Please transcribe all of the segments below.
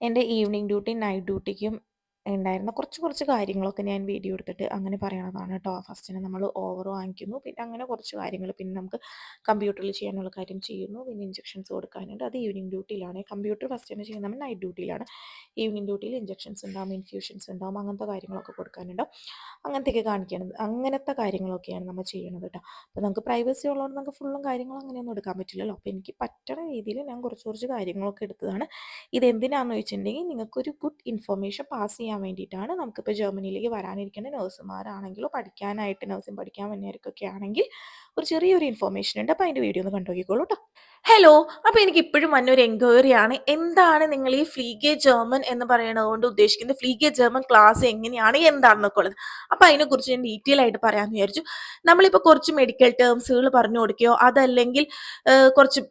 എന്റെ evening duty night ഡ്യൂട്ടിക്കും ഉണ്ടായിരുന്ന കുറച്ച് കുറച്ച് കാര്യങ്ങളൊക്കെ ഞാൻ വീഡിയോ എടുത്തിട്ട് അങ്ങനെ പറയണതാണ് കേട്ടോ. ഫസ്റ്റിന് നമ്മൾ ഓവർ വാങ്ങിക്കുന്നു. പിന്നെ അങ്ങനെ കുറച്ച് കാര്യങ്ങൾ പിന്നെ നമുക്ക് കമ്പ്യൂട്ടറിൽ ചെയ്യാനുള്ള കാര്യം ചെയ്യുന്നു. പിന്നെ ഇഞ്ചക്ഷൻസ് കൊടുക്കാനുണ്ട്. അത് ഈവനിങ് ഡ്യൂട്ടിയിലാണ് കമ്പ്യൂട്ടർ ഫസ്റ്റ് തന്നെ ചെയ്യുന്നത് നമ്മൾ നൈറ്റ് ഡ്യൂട്ടിയിലാണ് ഈവനിങ് ഡ്യൂട്ടിയിൽ ഇഞ്ചക്ഷൻസ് ഉണ്ടാവും ഇൻഫ്യൂഷൻസ് ഉണ്ടാവും അങ്ങനത്തെ കാര്യങ്ങളൊക്കെ കൊടുക്കാനുണ്ടാവും അങ്ങനത്തെയൊക്കെ കാണിക്കുന്നത് അങ്ങനത്തെ കാര്യങ്ങളൊക്കെയാണ് നമ്മൾ ചെയ്യുന്നത് കേട്ടോ. അപ്പോൾ നമുക്ക് പ്രൈവസി ഉള്ളതുകൊണ്ട് നമുക്ക് ഫുള്ളും കാര്യങ്ങളും അങ്ങനെയൊന്നും എടുക്കാൻ പറ്റില്ലല്ലോ. അപ്പോൾ എനിക്ക് പറ്റണ രീതിയിൽ ഞാൻ കുറച്ച് കുറച്ച് കാര്യങ്ങളൊക്കെ എടുത്തതാണ്. ഇതെന്തിനാണെന്ന് വെച്ചിട്ടുണ്ടെങ്കിൽ നിങ്ങൾക്കൊരു ഗുഡ് ഇൻഫർമേഷൻ പാസ് ചെയ്യാൻ വേണ്ടിയിട്ടാണ് നമുക്കിപ്പോൾ ജർമ്മനിയിലേക്ക് വരാനിരിക്കുന്ന നഴ്സുമാരാണെങ്കിലും പഠിക്കാനായിട്ട് നഴ്സിംഗ് പഠിക്കാൻ വന്നവർക്കൊക്കെ ആണെങ്കിൽ ഒരു ചെറിയൊരു ഇൻഫോർമേഷൻ ഉണ്ട്. അപ്പോൾ അതിന്റെ വീഡിയോ ഒന്ന് കണ്ടുപോയിക്കോളൂ കേട്ടോ ഹലോ അപ്പോൾ എനിക്ക് ഇപ്പോഴും വന്നൊരു എൻക്വയറി ആണ്. എന്താണ് നിങ്ങൾ ഈ ഫ്ലീഗെ ജർമ്മൻ എന്ന് പറയുന്നത് കൊണ്ട് ഉദ്ദേശിക്കുന്നത്? ഫ്ലീഗെ ജർമ്മൻ ക്ലാസ് എങ്ങനെയാണ്? എന്താണെന്നൊക്കെ ഉള്ളത്. അപ്പോൾ അതിനെക്കുറിച്ച് ഞാൻ ഡീറ്റെയിൽ ആയിട്ട് പറയാമെന്ന് വിചാരിച്ചു. നമ്മളിപ്പോൾ കുറച്ച് മെഡിക്കൽ ടേംസുകൾ പറഞ്ഞു കൊടുക്കുകയോ അതല്ലെങ്കിൽ കുറച്ച്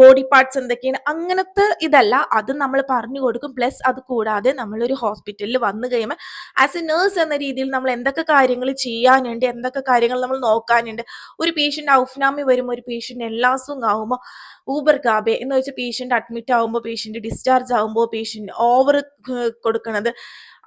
ബോഡി പാർട്സ് എന്തൊക്കെയാണ്? അങ്ങനത്തെ ഇതല്ല. അത് നമ്മൾ പറഞ്ഞു കൊടുക്കും. പ്ലസ് അത് കൂടാതെ നമ്മളൊരു ഹോസ്പിറ്റലിൽ വന്നു കഴിയുമ്പോൾ ആസ് എ നേഴ്സ് എന്ന രീതിയിൽ നമ്മൾ എന്തൊക്കെ കാര്യങ്ങൾ ചെയ്യാനുണ്ട്? എന്തൊക്കെ കാര്യങ്ങൾ നമ്മൾ നോക്കാനുണ്ട്? ഒരു പേഷ്യന്റ് ഔഫ്നാമി വരുമ്പോൾ ഒരു പേഷ്യന്റ് എല്ലാസും ആകുമ്പോൾ ഊബർ ഗാബെ എന്ന് വെച്ചാൽ പേഷ്യന്റ് അഡ്മിറ്റ് ആകുമ്പോൾ പേഷ്യന്റ് ഡിസ്ചാർജ് ആകുമ്പോൾ പേഷ്യന്റ് ഓവർ കൊടുക്കണത്.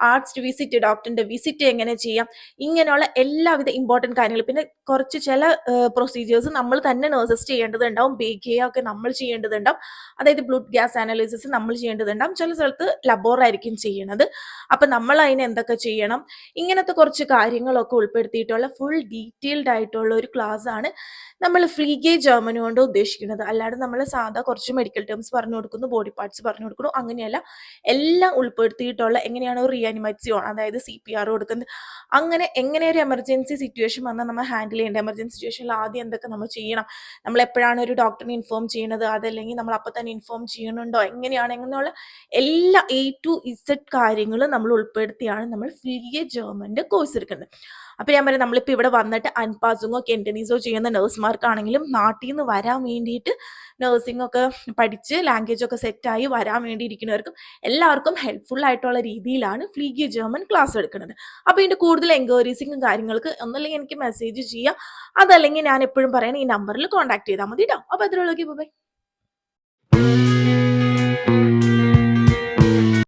ആർട്സ് വിസിറ്റ് ഡോക്ടറിന്റെ വിസിറ്റ് എങ്ങനെ ചെയ്യാം? ഇങ്ങനെയുള്ള എല്ലാവിധ ഇമ്പോർട്ടന്റ് കാര്യങ്ങൾ. പിന്നെ കുറച്ച് ചില പ്രൊസീജിയേഴ്സ് നമ്മൾ തന്നെ നേഴ്സസ് ചെയ്യേണ്ടതുണ്ടാവും. ബേക്ക് ഒക്കെ നമ്മൾ ചെയ്യേണ്ടതുണ്ടാവും. അതായത് ബ്ലഡ് ഗ്യാസ് അനാലിസിസ് നമ്മൾ ചെയ്യേണ്ടതുണ്ടാവും. ചില സ്ഥലത്ത് ലബോറായിരിക്കും ചെയ്യണത്. അപ്പം നമ്മൾ അതിന് എന്തൊക്കെ ചെയ്യണം? ഇങ്ങനത്തെ കുറച്ച് കാര്യങ്ങളൊക്കെ ഉൾപ്പെടുത്തിയിട്ടുള്ള ഫുൾ ഡീറ്റെയിൽഡ് ആയിട്ടുള്ള ഒരു ക്ലാസ് ആണ് നമ്മൾ ഫ്രീ ഗേ ജർമ്മനി കൊണ്ട് ഉദ്ദേശിക്കുന്നത്. അല്ലാതെ നമ്മൾ സാധാ കുറച്ച് മെഡിക്കൽ ടേംസ് പറഞ്ഞു കൊടുക്കുന്നു ബോഡി പാർട്സ് പറഞ്ഞു കൊടുക്കുന്നു അങ്ങനെയല്ല. എല്ലാം ഉൾപ്പെടുത്തിയിട്ടുള്ള എങ്ങനെയാണ് ഒരു റിയാനിമേറ്റ്സിയോൺ അതായത് സി പി ആർ കൊടുക്കുന്നത്. അങ്ങനെ എങ്ങനെ ഒരു എമർജൻസി സിറ്റുവേഷൻ വന്നാൽ നമ്മൾ ഹാൻഡിൽ ചെയ്യേണ്ട എമർജൻസി സിറ്റുവേഷനിൽ ആദ്യം എന്തൊക്കെ നമ്മൾ ചെയ്യണം? നമ്മൾ എപ്പോഴാണ് ഒരു ഡോക്ടറിനെ ഇൻഫോം ചെയ്യുന്നത് അതല്ലെങ്കിൽ നമ്മൾ അപ്പം തന്നെ ഇൻഫോം ചെയ്യണുണ്ടോ എങ്ങനെയാണ്? എങ്ങനെയുള്ള എല്ലാ എ ടു ഇസഡ് കാര്യങ്ങളും നമ്മൾ ഉൾപ്പെടുത്തിയാണ് നമ്മൾ ഫിലിയ ജർമ്മന്റെ കോഴ്സ് എടുക്കുന്നത്. അപ്പോൾ ഞാൻ പറയാം നമ്മളിപ്പോൾ ഇവിടെ വന്നിട്ട് അൻപാസുങ്ങോ കെന്റനീസോ ചെയ്യുന്ന നഴ്സുമാർക്കാണെങ്കിലും നാട്ടിൽ നിന്ന് വരാൻ വേണ്ടിയിട്ട് നഴ്സിംഗ് ഒക്കെ പഠിച്ച് ലാംഗ്വേജ് ഒക്കെ സെറ്റായി വരാൻ വേണ്ടി ഇരിക്കുന്നവർക്കും എല്ലാവർക്കും ഹെൽപ്ഫുൾ ആയിട്ടുള്ള രീതിയിലാണ് ഫ്ലീഗി ജർമ്മൻ ക്ലാസ് എടുക്കുന്നത്. അപ്പോൾ ഇതിന്റെ കൂടുതൽ എൻക്വയറീസിങ്ങും കാര്യങ്ങൾക്ക് ഒന്നല്ലെങ്കിൽ എനിക്ക് മെസ്സേജ് ചെയ്യാം. അതല്ലെങ്കിൽ ഞാൻ എപ്പോഴും പറയണ ഈ നമ്പറിൽ കോൺടാക്ട് ചെയ്താൽ മതി കേട്ടോ അപ്പോൾ അതിലുള്ളൊക്കെ ബൈ